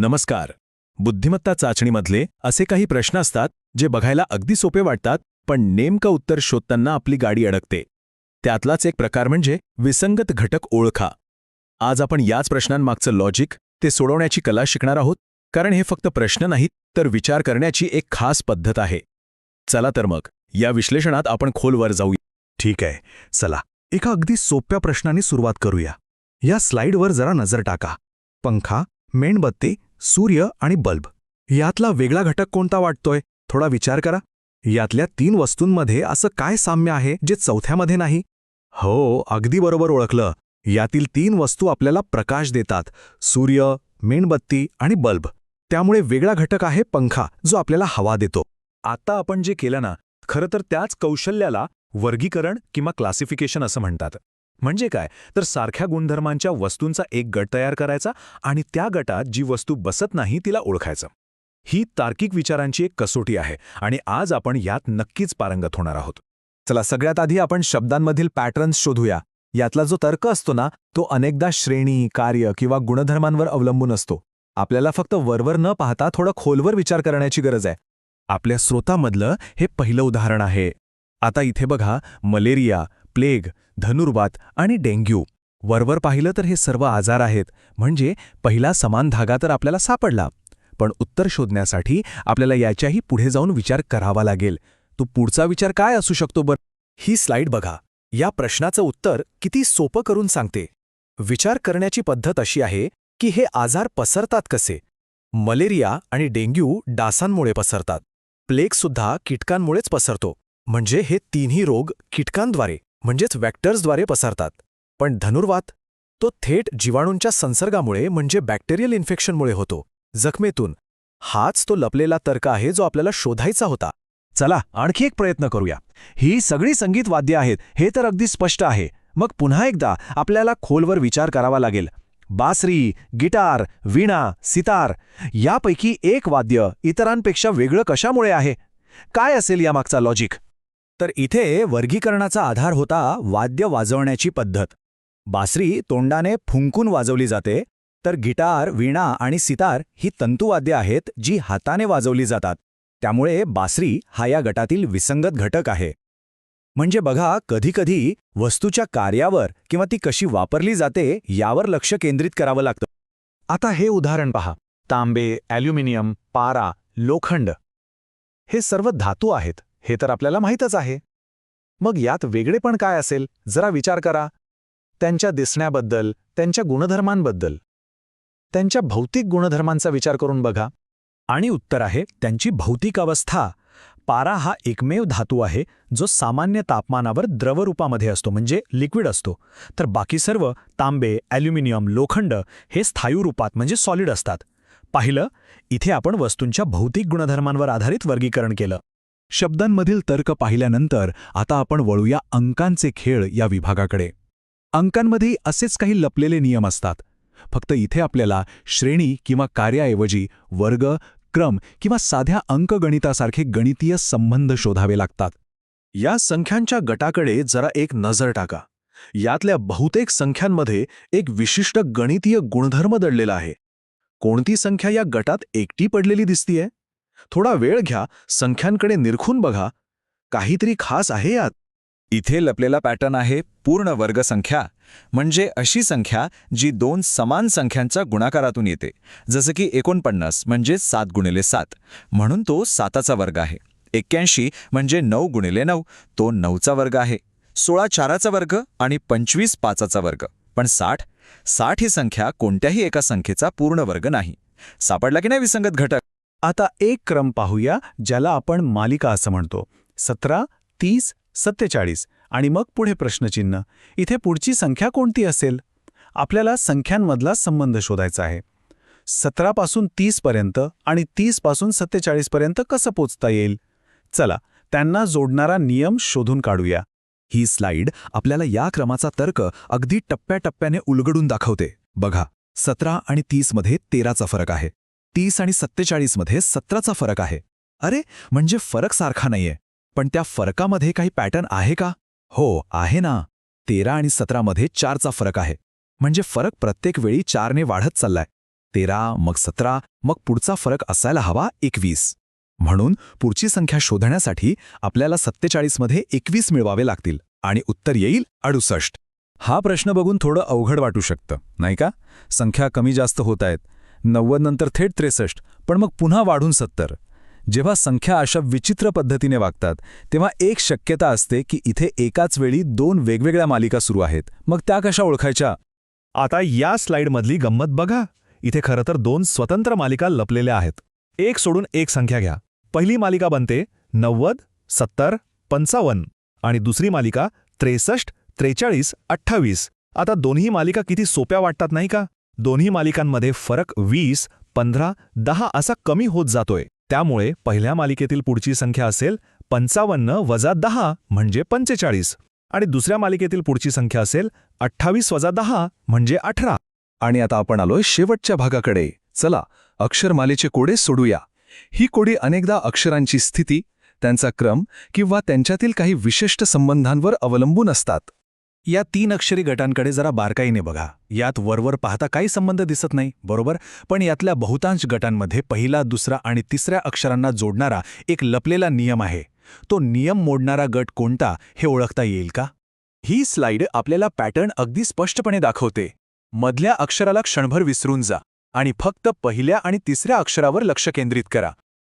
नमस्कार. बुद्धिमत्ता चाचणीमधले असे काही प्रश्न असतात जे बघायला अगदी सोपे वाटतात पण नेमकं उत्तर शोधताना आपली गाडी अडकते. त्यातलाच एक प्रकार म्हणजे विसंगत घटक ओळखा. आज आपण याच प्रश्नांमागचं लॉजिक ते सोडवण्याची कला शिकणार आहोत कारण हे फक्त प्रश्न नाहीत तर विचार करण्याची एक खास पद्धत आहे. चला तर मग या विश्लेषणात आपण खोलवर जाऊ ठीक आहे. चला. एका अगदी सोप्या प्रश्नाने सुरुवात करूया. या स्लाइडवर जरा नजर टाका. पंखा मेणबत्ती सूर्य आणि बल्ब. यातला वेगळा घटक कोणता वाटतोय? थोडा विचार करा. यातल्या तीन वस्तूंमध्ये असं काय साम्य आहे जे चौथ्यामध्ये नाही? हो अगदी बरोबर ओळखलं. यातील तीन वस्तू आपल्याला प्रकाश देतात. सूर्य मेणबत्ती आणि बल्ब. त्यामुळे वेगळा घटक आहे पंखा जो आपल्याला हवा देतो. आता आपण जे केलं ना खरं तर त्याच कौशल्याला वर्गीकरण किंवा क्लासिफिकेशन असं म्हणतात. म्हणजे काय? तर सारख्या गुणधर्मांच्या वस्तूंचा एक गट तयार करायचा आणि त्या गटात जी वस्तू बसत नाही तिला ओळखायचं. ही तार्किक विचारांची एक कसोटी आहे आणि आज आपण यात नक्कीच पारंगत होणार आहोत. चला सगळ्यात आधी आपण शब्दांमधील पॅटर्न्स शोधूया. यातला जो तर्क असतो ना तो अनेकदा श्रेणी कार्य किंवा गुणधर्मांवर अवलंबून असतो. आपल्याला फक्त वरवर न पाहता थोडं खोलवर विचार करण्याची गरज आहे. आपल्या स्रोतामधलं हे पहिलं उदाहरण आहे. आता इथे बघा मलेरिया प्लेग धनुर्वात आणि डेंग्यू. वरवर पाहिलं तर हे सर्व आजार आहेत. म्हणजे पहिला समान धागा तर आपल्याला सापडला. पण उत्तर शोधण्यासाठी आपल्याला याच्याही पुढे जाऊन विचार करावा लागेल. तो पुढचा विचार काय असू शकतो बर? ही स्लाइड बघा. या प्रश्नाचं उत्तर किती सोपं करून सांगते. विचार करण्याची पद्धत अशी आहे की हे आजार पसरतात कसे? मलेरिया आणि डेंग्यू डासांमुळे पसरतात. प्लेगसुद्धा कीटकांमुळेच पसरतो. म्हणजे हे तिन्ही रोग कीटकांद्वारे. म्हणजेच वॅक्टर्सद्वारे पसरतात. पण धनुर्वात तो थेट जीवाणूंच्या संसर्गामुळे म्हणजे बॅक्टेरियल इन्फेक्शनमुळे होतो. जखमेतून हाच तो लपलेला तर्क आहे जो आपल्याला शोधायचा होता. चला आणखी एक प्रयत्न करूया. ही सगळी संगीत वाद्य आहेत हे तर अगदी स्पष्ट आहे. मग पुन्हा एकदा आपल्याला खोलवर विचार करावा लागेल. बासरी गिटार वीणा सितार यापैकी एक वाद्य इतरांपेक्षा वेगळं कशामुळे आहे? काय असेल यामागचा लॉजिक तर इथे वर्गीकरणाचा आधार होता वाद्य वाजवण्याची पद्धत. बासरी तोंडाने फुंकून वाजवली जाते तर गिटार वीणा आणि सितार ही तंतुवाद्य आहेत जी हाताने वाजवली जातात. त्यामुळे बासरी हा या गटातील विसंगत घटक आहे. म्हणजे बघा कधीकधी वस्तूच्या कार्यावर किंवा ती कशी वापरली जाते यावर लक्ष केंद्रित करावं लागतं. आता हे उदाहरण पहा. तांबे ॲल्युमिनियम पारा लोखंड हे सर्व धातू आहेत. हे तर आपल्याला माहीतच आहे. मग यात वेगळेपण काय असेल जरा विचार करा. त्यांच्या दिसण्याबद्दल त्यांच्या गुणधर्मांबद्दल. त्यांच्या भौतिक गुणधर्मांचा विचार करून बघा. आणि उत्तर आहे त्यांची भौतिक अवस्था. पारा हा एकमेव धातू आहे जो सामान्य तापमानावर द्रवरूपामध्ये असतो म्हणजे लिक्विड असतो. तर बाकी सर्व तांबे ॲल्युमिनियम लोखंड हे स्थायू रूपात म्हणजे सॉलिड असतात. पाहिलं इथे आपण वस्तूंच्या भौतिक गुणधर्मांवर आधारित वर्गीकरण केलं. शब्दांमधील तर्क पाहिल्यानंतर आता आपण वळूया अंकांचे खेळ या विभागाकडे. अंकांमध्ये असेच काही लपलेले नियम असतात. फक्त इथे आपल्याला श्रेणी किंवा कार्याऐवजी वर्ग क्रम किंवा साध्या अंकगणितासारखे गणितीय संबंध शोधावे लागतात. या संख्यांच्या गटाकडे जरा एक नजर टाका. यातल्या बहुतेक संख्यांमध्ये एक विशिष्ट गणितीय गुणधर्म दडलेला आहे. कोणती संख्या या गटात एकटी पडलेली दिसतीये? थोडा वेळ घ्या संख्यांकडे निरखून बघा. काहीतरी खास आहे यात. इथे लपलेला पॅटर्न आहे पूर्ण वर्गसंख्या म्हणजे अशी संख्या जी दोन समान संख्यांच्या गुणाकारातून येते. जसं की एकोणपन्नास म्हणजे सात गुणिले सात. म्हणून तो साताचा वर्ग आहे. एक्क्याऐंशी म्हणजे नऊ गुणिले नऊ. तो नऊचा वर्ग आहे. सोळा चाराचा वर्ग आणि पंचवीस पाचाचा वर्ग. पण साठ? साठ ही संख्या कोणत्याही एका संख्येचा पूर्ण वर्ग नाही. सापडला की नाही विसंगत घटक? आता एक क्रम पाहूया ज्याला आपण मालिका असं म्हणतो. सतरा तीस सत्तेचाळीस. आणि मग पुढे प्रश्नचिन्ह. इथे पुढची संख्या कोणती असेल? आपल्याला संख्यांमधला संबंध शोधायचा आहे. सतरापासून तीसपर्यंत आणि तीसपासून सत्तेचाळीसपर्यंत कसं पोचता येईल? चला त्यांना जोडणारा नियम शोधून काढूया. ही स्लाइड आपल्याला या क्रमाचा तर्क अगदी टप्प्याटप्प्याने उलगडून दाखवते. बघा सतरा आणि तीसमध्ये तेराचा फरक आहे. तीस आणि सत्तेचाळीसमध्ये सतराचा फरक आहे. अरे म्हणजे फरक सारखा नाहीये. पण त्या फरकामध्ये काही पॅटर्न आहे का? हो आहे ना. तेरा आणि सतरामध्ये चारचा फरक आहे. म्हणजे फरक प्रत्येक वेळी चारने वाढत चाललाय. तेरा मग सतरा मग पुढचा फरक असायला हवा एकवीस. म्हणून पुढची संख्या शोधण्यासाठी आपल्याला सत्तेचाळीसमध्ये एकवीस मिळवावे लागतील आणि उत्तर येईल अडुसष्ट. हा प्रश्न बघून थोडं अवघड वाटू शकतं नाही का? संख्या कमी जास्त होत आहेत. नव्वद नंतर थेट त्रेसष्ट पण मग पुन्हा वाढून सत्तर. जेव्हा संख्या अशा विचित्र पद्धतीने वागतात तेव्हा एक शक्यता असते की इथे एकाच वेळी दोन वेगवेगळ्या मालिका सुरू आहेत. मग त्या कशा ओळखायच्या? आता या स्लाइडमधली गंमत बघा. इथे खरं तर दोन स्वतंत्र मालिका लपलेल्या आहेत. एक सोडून एक संख्या घ्या. पहिली मालिका बनते नव्वद सत्तर पंचावन्न आणि दुसरी मालिका त्रेसष्ट त्रेचाळीस अठ्ठावीस. आता दोन्ही मालिका किती सोप्या वाटतात नाही का? दोन्ही मालिकांमध्ये फरक वीस पंधरा दहा असा कमी होत जातोय. त्यामुळे पहिल्या मालिकेतील पुढची संख्या असेल पंचावन्न वजा दहा म्हणजे पंचेचाळीस. आणि दुसऱ्या मालिकेतील पुढची संख्या असेल अठ्ठावीस वजा दहा म्हणजे अठरा. आणि आता आपण आलोय शेवटच्या भागाकडे. चला अक्षरमालेचे कोडे सोडूया. ही कोडी अनेकदा अक्षरांची स्थिती त्यांचा क्रम किंवा त्यांच्यातील काही विशिष्ट संबंधांवर अवलंबून असतात. या तीन अक्षरी गटांकडे जरा बारकाईने बघा. यात वरवर पाहता काही संबंध दिसत नाही बरोबर? पण यातल्या बहुतांश गटांमध्ये पहिला दुसरा आणि तिसऱ्या अक्षरांना जोडणारा एक लपलेला नियम आहे. तो नियम मोडणारा गट कोणता हे ओळखता येईल का? ही स्लाइड आपल्याला पॅटर्न अगदी स्पष्टपणे दाखवते. मधल्या अक्षराला क्षणभर विसरून जा आणि फक्त पहिल्या आणि तिसऱ्या अक्षरावर लक्ष केंद्रित करा.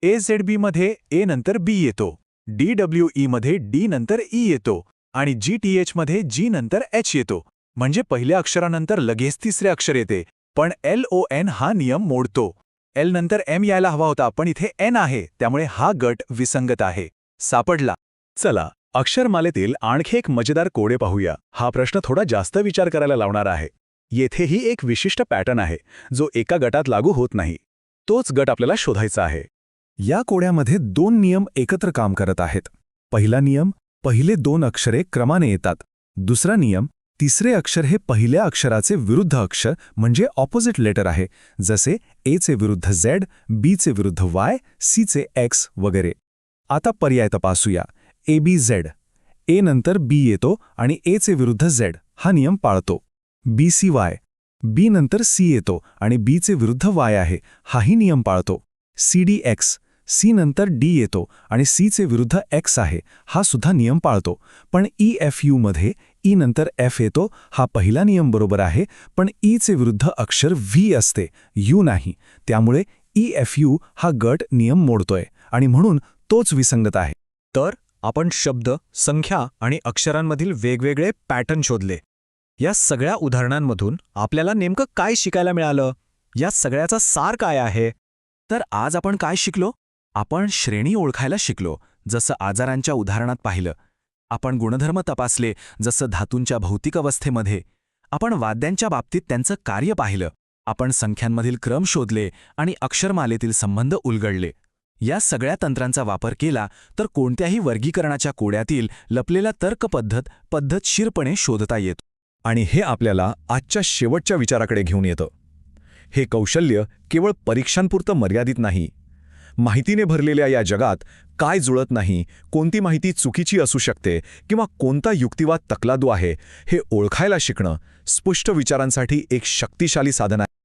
ए झेड बीमध्ये ए नंतर बी येतो. डी डब्ल्यू ईमध्ये डी नंतर ई येतो. आणि जी टी एचमध्ये जी नंतर एच येतो. म्हणजे पहिल्या अक्षरानंतर लगेच तिसरे अक्षर येते. पण एल ओ एन हा नियम मोडतो. एल नंतर एम यायला हवा होता पण इथे एन आहे. त्यामुळे हा गट विसंगत आहे. सापडला. चला अक्षरमालेतील आणखी एक मजेदार कोडे पाहूया. हा प्रश्न थोडा जास्त विचार करायला लावणार आहे. येथेही एक विशिष्ट पॅटर्न आहे जो एका गटात लागू होत नाही. तोच गट आपल्याला शोधायचा आहे. या कोड्यामध्ये दोन नियम एकत्र काम करत आहेत. पहिला नियम पहिले दोन अक्षरे क्रमाने येतात. दुसरा नियम तिसरे अक्षर हे पहिल्या अक्षराचे विरुद्ध अक्षर म्हणजे ऑपोजिट लेटर आहे जसे एचे विरुद्ध झेड बीचे विरुद्ध वाय सीचे एक्स वगैरे. आता पर्याय तपासूया. ए बी झेड ए नंतर बी येतो आणि एचे विरुद्ध झेड हा नियम पाळतो. बी सी वाय बी नंतर सी येतो आणि बीचे विरुद्ध वाय आहे हाही नियम पाळतो. सी डी एक्स सी नंतर डी येतो आणि सीचे विरुद्ध एक्स आहे हा सुद्धा नियम पाळतो. पण ई एफ यूमध्ये ई नंतर एफ येतो हा पहिला नियम बरोबर आहे पण ईचे विरुद्ध अक्षर व्ही असते यू नाही. त्यामुळे ई एफ यू हा गट नियम मोडतोय आणि म्हणून तोच विसंगत आहे. तर आपण शब्द संख्या आणि अक्षरांमधील वेगवेगळे पॅटर्न शोधले. या सगळ्या उदाहरणांमधून आपल्याला नेमकं काय शिकायला मिळालं? या सगळ्याचा सार काय आहे? तर आज आपण काय शिकलो? आपण श्रेणी ओळखायला शिकलो जसं आजारांच्या उदाहरणात पाहिलं. आपण गुणधर्म तपासले जसं धातूंच्या भौतिक अवस्थेमध्ये. आपण वाद्यांच्या बाबतीत त्यांचं कार्य पाहिलं. आपण संख्यांमधील क्रम शोधले आणि अक्षरमालेतील संबंध उलगडले. या सगळ्या तंत्रांचा वापर केला तर कोणत्याही वर्गीकरणाच्या कोड्यातील लपलेला तर्कपद्धत पद्धतशीरपणे शोधता येतो. आणि हे आपल्याला आजच्या शेवटच्या विचाराकडे घेऊन येतं. हे कौशल्य केवळ परीक्षांपुरतं मर्यादित नाही. माहितीने भरलेल्या या जगात काय जुळत नाही कोणती माहिती चुकीची असू शकते किंवा कोणता युक्तिवाद तकलादू आहे हे ओळखायला शिकणं स्पष्ट विचारांसाठी एक शक्तिशाली साधन आहे.